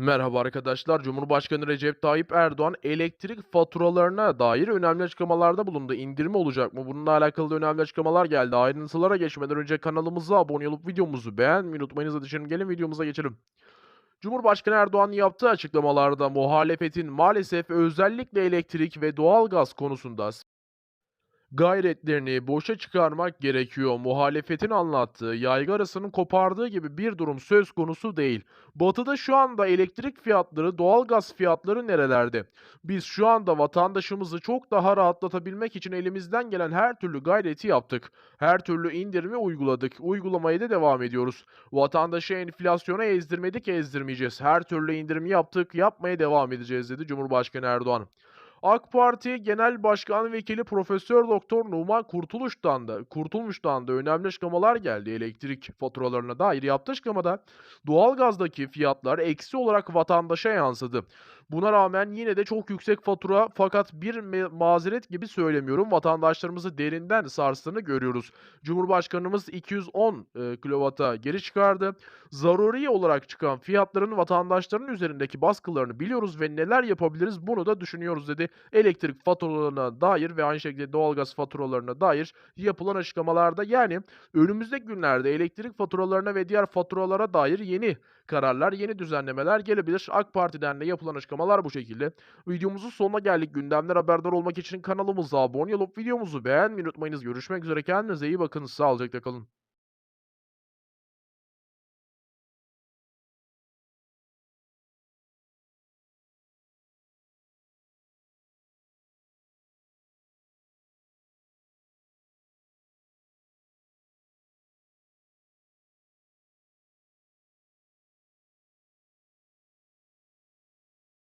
Merhaba arkadaşlar. Cumhurbaşkanı Recep Tayyip Erdoğan elektrik faturalarına dair önemli açıklamalarda bulundu. İndirme olacak mı? Bununla alakalı önemli açıklamalar geldi. Ayrıntılara geçmeden önce kanalımıza abone olup videomuzu beğenmeyi unutmayınız. Hadi gelin videomuza geçelim. Cumhurbaşkanı Erdoğan yaptığı açıklamalarda muhalefetin maalesef özellikle elektrik ve doğalgaz konusunda Gayretlerini boşa çıkarmak gerekiyor. Muhalefetin anlattığı, yaygarasının kopardığı gibi bir durum söz konusu değil. Batı'da şu anda elektrik fiyatları, doğalgaz fiyatları nerelerde? Biz şu anda vatandaşımızı çok daha rahatlatabilmek için elimizden gelen her türlü gayreti yaptık. Her türlü indirimi uyguladık. Uygulamaya da devam ediyoruz. Vatandaşı enflasyona ezdirmedik, ezdirmeyeceğiz. Her türlü indirimi yaptık, yapmaya devam edeceğiz dedi Cumhurbaşkanı Erdoğan. AK Parti Genel Başkan Vekili Profesör Doktor Numan Kurtuluş'tan da Kurtulmuş'tan da önemli açıklamalar geldi elektrik faturalarına dair yaptığı açıklamada doğalgazdaki fiyatlar eksi olarak vatandaşa yansıdı. Buna rağmen yine de çok yüksek fatura fakat bir mazeret gibi söylemiyorum vatandaşlarımızı derinden sarstığını görüyoruz. Cumhurbaşkanımız 210 e, kilovata geri çıkardı. Zaruri olarak çıkan fiyatların vatandaşların üzerindeki baskılarını biliyoruz ve neler yapabiliriz bunu da düşünüyoruz dedi elektrik faturalarına dair ve aynı şekilde doğalgaz faturalarına dair yapılan açıklamalarda yani önümüzdeki günlerde elektrik faturalarına ve diğer faturalara dair yeni kararlar, yeni düzenlemeler gelebilir. AK Parti'den de yapılan açıklamalar bu şekilde. Videomuzun sonuna geldik. Gündemler haberdar olmak için kanalımıza abone olup videomuzu beğenmeyi unutmayınız. Görüşmek üzere. Kendinize iyi bakın. Sağlıcakla kalın.